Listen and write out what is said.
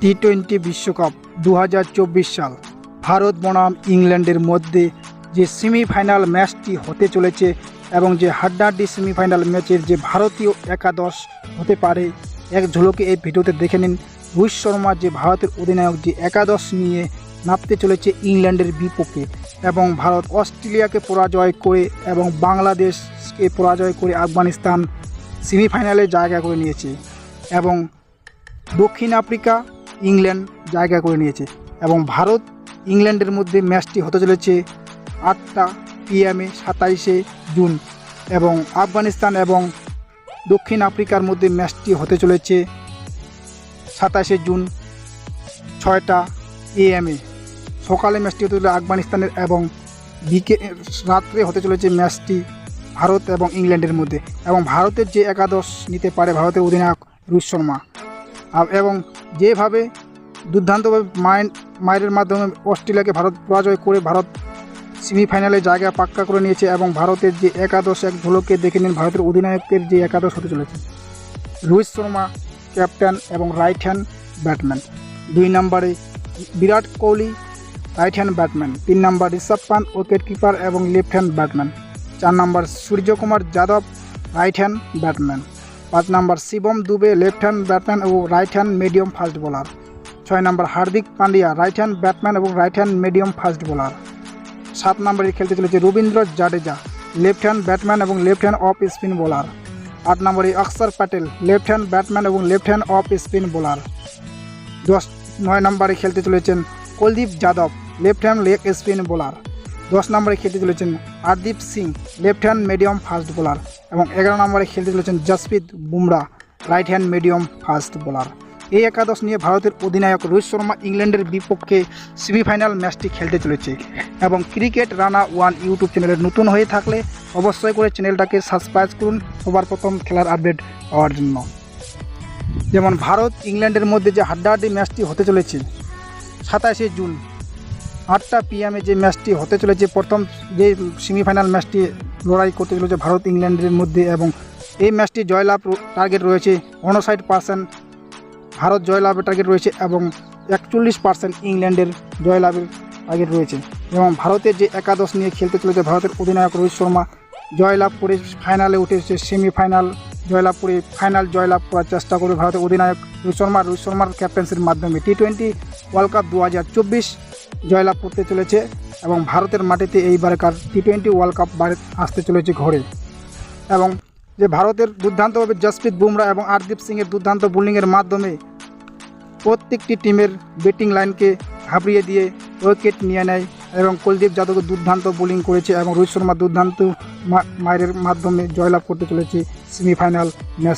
T twenty বিশ্বকাপ দু হাজার চব্বিশ সাল ভারত বনাম ইংল্যান্ডের মধ্যে যে সেমিফাইনাল ম্যাচটি হতে চলেছে এবং যে হাড্ডাহাড্ডি সেমিফাইনাল ম্যাচের যে ভারতীয় একাদশ হতে পারে, এক ঝলকে এই ভিডিওতে দেখে নিন রোহিত শর্মা যে ভারতের অধিনায়ক যে একাদশ নিয়ে নামতে চলেছে ইংল্যান্ডের বিপক্ষে এবং ভারত অস্ট্রেলিয়াকে পরাজয় করে এবং বাংলাদেশকে পরাজয় করে আফগানিস্তান সেমিফাইনালে জায়গা করে নিয়েছে এবং দক্ষিণ আফ্রিকা ইংল্যান্ড জায়গা করে নিয়েছে এবং ভারত ইংল্যান্ডের মধ্যে ম্যাচটি হতে চলেছে আটটা পিএমে সাতাইশে জুন এবং আফগানিস্তান এবং দক্ষিণ আফ্রিকার মধ্যে ম্যাচটি হতে চলেছে সাতাশে জুন ছয়টা এএমএ সকালে ম্যাচটি হতে চলেছে আফগানিস্তানের এবং বিকে রাত্রে হতে চলেছে ম্যাচটি ভারত এবং ইংল্যান্ডের মধ্যে এবং ভারতের যে একাদশ নিতে পারে ভারতের অধিনায়ক রোহিত শর্মা। এবং যেভাবে দুর্দান্তভাবে মাইন্ড মায়ের মাধ্যমে অস্ট্রেলিয়াকে ভারত পরাজয় করে ভারত সেমিফাইনালে জায়গা পাক্কা করে নিয়েছে এবং ভারতের যে একাদশ এক ঝলকে দেখে নিন, ভারতের অধিনায়কের যে একাদশ হতে চলেছে। রোহিত শর্মা ক্যাপ্টেন এবং রাইট হ্যান্ড ব্যাটম্যান দুই নম্বরে Virat Kohli right hand batsman তিন নম্বর ঋষভ পান্ত উইকেট কিপার এবং লেফট হ্যান্ড ব্যাটম্যান চার নম্বর Suryakumar Yadav right hand batsman পাঁচ নম্বর, Shivam Dube left hand batsman এবং right hand medium fast bowler ছয় নম্বর, Hardik Pandya right hand batsman এবং right hand medium fast bowler সাত নম্বরে খেলতে চলেছে Ravindra Jadeja left hand batsman এবং left hand off spin bowler আট নম্বরে Axar Patel left hand batsman এবং left hand off spin bowler দশ, নয় নম্বরে খেলতে চলেছেন Kuldeep Yadav left hand leg spin bowler দশ নম্বরে খেলতে চলেছেন Arshdeep Singh left hand medium fast bowler এবং এগারো নম্বরে খেলতে চলেছেন Jasprit Bumrah right hand medium fast bowler এই একাদশ নিয়ে ভারতের অধিনায়ক রোহিত শর্মা ইংল্যান্ডের বিপক্ষে সেমিফাইনাল ম্যাচটি খেলতে চলেছে এবং ক্রিকেট রানা ওয়ান ইউটিউব চ্যানেলে নতুন হয়ে থাকলে অবশ্যই করে চ্যানেলটাকে সাবস্ক্রাইব করুন সবার প্রথম খেলার আপডেট পাওয়ার জন্য। যেমন ভারত, ইংল্যান্ডের মধ্যে যে হাড্ডাহাড্ডি ম্যাচটি হতে চলেছে, সাতাশে জুন, আটটা পিএমে যে ম্যাচটি হতে চলেছে, প্রথম যে সেমিফাইনাল ম্যাচটি লড়াই করতে চলেছে ভারত ইংল্যান্ডের মধ্যে এবং এই ম্যাচটি জয়লাভ টার্গেট রয়েছে উনষাট পার্সেন্ট ভারত জয়লাভের টার্গেট রয়েছে এবং একচল্লিশ পার্সেন্ট ইংল্যান্ডের জয়লাভের টার্গেট রয়েছে। এবং ভারতের যে একাদশ নিয়ে খেলতে চলেছে ভারতের অধিনায়ক রোহিত শর্মা, জয়লাভ করে ফাইনালে উঠেছে সেমিফাইনাল জয়লাভ করে ফাইনাল জয়লাভ করার চেষ্টা করবে ভারতের অধিনায়ক রোহিত শর্মা। রোহিত শর্মার ক্যাপ্টেন্সির মাধ্যমে টি টোয়েন্টি ওয়ার্ল্ড কাপ দু হাজার চব্বিশ জয়লাভ করতে চলেছে। এবং ভারতের মাটিতে এইবারকার টি টোয়েন্টি ওয়ার্ল্ড কাপ বাড়ি আসতে চলেছে ঘরে। এবং যে ভারতের দুর্দান্তভাবে জসপ্রীত বুমরা এবং আরদীপ সিংয়ের দুর্দান্ত বোলিংয়ের মাধ্যমে প্রত্যেকটি টিমের ব্যাটিং লাইনকে ঘাবড়িয়ে দিয়ে উইকেট নিয়ে নেয় এবং কুলদীপ যাদবকে দুর্দান্ত বোলিং করেছে এবং রোহিত শর্মা দুর্দান্ত মায়ের মাধ্যমে জয়লাভ করতে চলেছে সেমিফাইনাল ম্যাচ